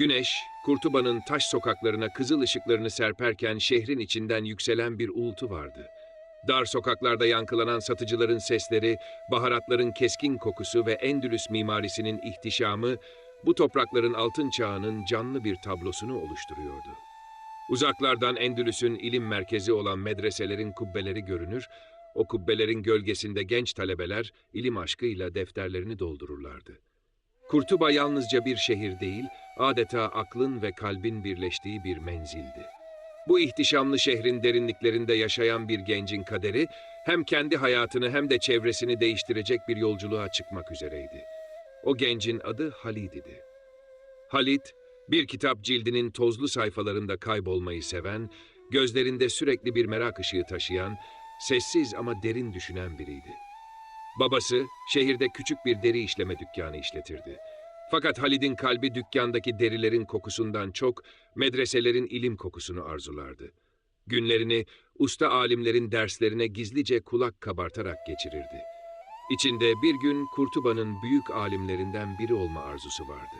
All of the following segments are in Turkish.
Güneş, Kurtuba'nın taş sokaklarına kızıl ışıklarını serperken şehrin içinden yükselen bir uğultu vardı. Dar sokaklarda yankılanan satıcıların sesleri, baharatların keskin kokusu ve Endülüs mimarisinin ihtişamı bu toprakların altın çağının canlı bir tablosunu oluşturuyordu. Uzaklardan Endülüs'ün ilim merkezi olan medreselerin kubbeleri görünür, o kubbelerin gölgesinde genç talebeler ilim aşkıyla defterlerini doldururlardı. Kurtuba yalnızca bir şehir değil, adeta aklın ve kalbin birleştiği bir menzildi. Bu ihtişamlı şehrin derinliklerinde yaşayan bir gencin kaderi, hem kendi hayatını hem de çevresini değiştirecek bir yolculuğa çıkmak üzereydi. O gencin adı Halid idi. Halid, bir kitap cildinin tozlu sayfalarında kaybolmayı seven, gözlerinde sürekli bir merak ışığı taşıyan, sessiz ama derin düşünen biriydi. Babası şehirde küçük bir deri işleme dükkanı işletirdi. Fakat Halid'in kalbi dükkandaki derilerin kokusundan çok medreselerin ilim kokusunu arzulardı. Günlerini usta alimlerin derslerine gizlice kulak kabartarak geçirirdi. İçinde bir gün Kurtuba'nın büyük alimlerinden biri olma arzusu vardı.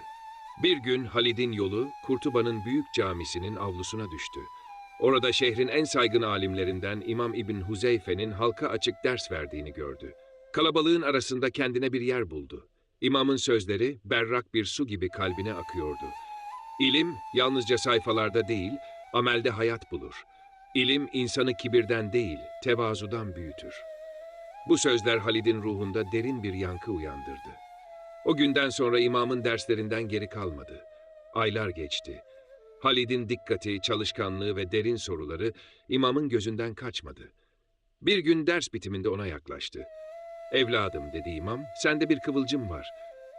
Bir gün Halid'in yolu Kurtuba'nın büyük camisinin avlusuna düştü. Orada şehrin en saygın alimlerinden İmam İbn Huzeyfe'nin halka açık ders verdiğini gördü. Kalabalığın arasında kendine bir yer buldu. İmamın sözleri berrak bir su gibi kalbine akıyordu. İlim yalnızca sayfalarda değil, amelde hayat bulur. İlim insanı kibirden değil, tevazudan büyütür. Bu sözler Halid'in ruhunda derin bir yankı uyandırdı. O günden sonra imamın derslerinden geri kalmadı. Aylar geçti. Halid'in dikkati, çalışkanlığı ve derin soruları imamın gözünden kaçmadı. Bir gün ders bitiminde ona yaklaştı. Evladım dedi imam, sende bir kıvılcım var.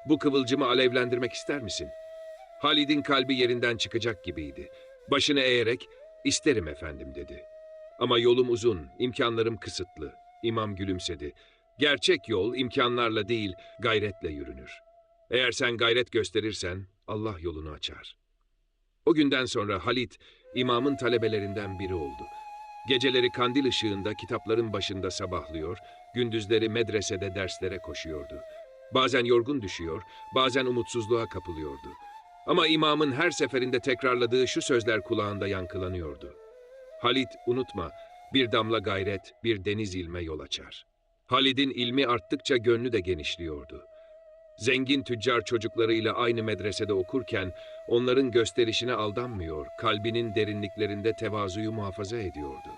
Bu kıvılcımı alevlendirmek ister misin? Halid'in kalbi yerinden çıkacak gibiydi. Başını eğerek, isterim efendim dedi. Ama yolum uzun, imkanlarım kısıtlı. İmam gülümsedi. Gerçek yol imkanlarla değil, gayretle yürünür. Eğer sen gayret gösterirsen, Allah yolunu açar. O günden sonra Halit, imamın talebelerinden biri oldu. Geceleri kandil ışığında kitapların başında sabahlıyor, gündüzleri medresede derslere koşuyordu. Bazen yorgun düşüyor, bazen umutsuzluğa kapılıyordu. Ama imamın her seferinde tekrarladığı şu sözler kulağında yankılanıyordu. Halit unutma, bir damla gayret, bir deniz ilme yol açar. Halid'in ilmi arttıkça gönlü de genişliyordu. Zengin tüccar çocuklarıyla aynı medresede okurken onların gösterişine aldanmıyor, kalbinin derinliklerinde tevazuyu muhafaza ediyordu.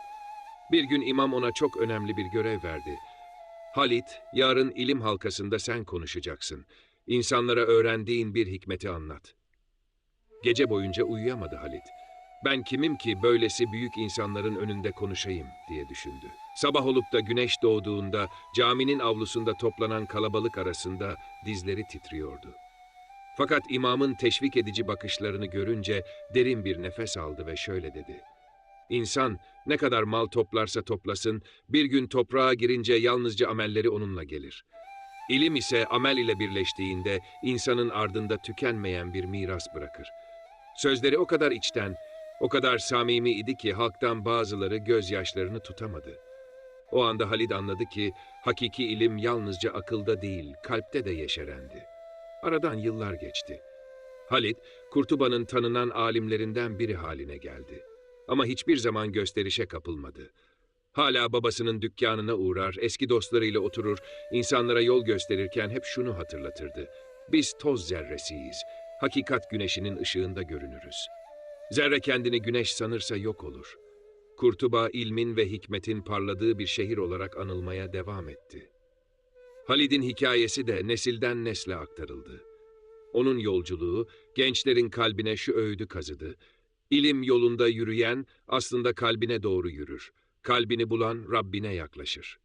Bir gün imam ona çok önemli bir görev verdi. Halit, yarın ilim halkasında sen konuşacaksın. İnsanlara öğrendiğin bir hikmeti anlat. Gece boyunca uyuyamadı Halit. Ben kimim ki böylesi büyük insanların önünde konuşayım diye düşündü. Sabah olup da güneş doğduğunda caminin avlusunda toplanan kalabalık arasında dizleri titriyordu. Fakat imamın teşvik edici bakışlarını görünce derin bir nefes aldı ve şöyle dedi. İnsan ne kadar mal toplarsa toplasın, bir gün toprağa girince yalnızca amelleri onunla gelir. İlim ise amel ile birleştiğinde insanın ardında tükenmeyen bir miras bırakır. Sözleri o kadar içten, o kadar samimi idi ki halktan bazıları gözyaşlarını tutamadı. O anda Halid anladı ki hakiki ilim yalnızca akılda değil, kalpte de yeşerendi. Aradan yıllar geçti. Halid, Kurtuba'nın tanınan alimlerinden biri haline geldi. Ama hiçbir zaman gösterişe kapılmadı. Hala babasının dükkanına uğrar, eski dostlarıyla oturur, insanlara yol gösterirken hep şunu hatırlatırdı. Biz toz zerresiyiz, hakikat güneşinin ışığında görünürüz. Zerre kendini güneş sanırsa yok olur. Kurtuba ilmin ve hikmetin parladığı bir şehir olarak anılmaya devam etti. Halid'in hikayesi de nesilden nesle aktarıldı. Onun yolculuğu gençlerin kalbine şu öğüdü kazıdı. İlim yolunda yürüyen aslında kalbine doğru yürür. Kalbini bulan Rabbine yaklaşır.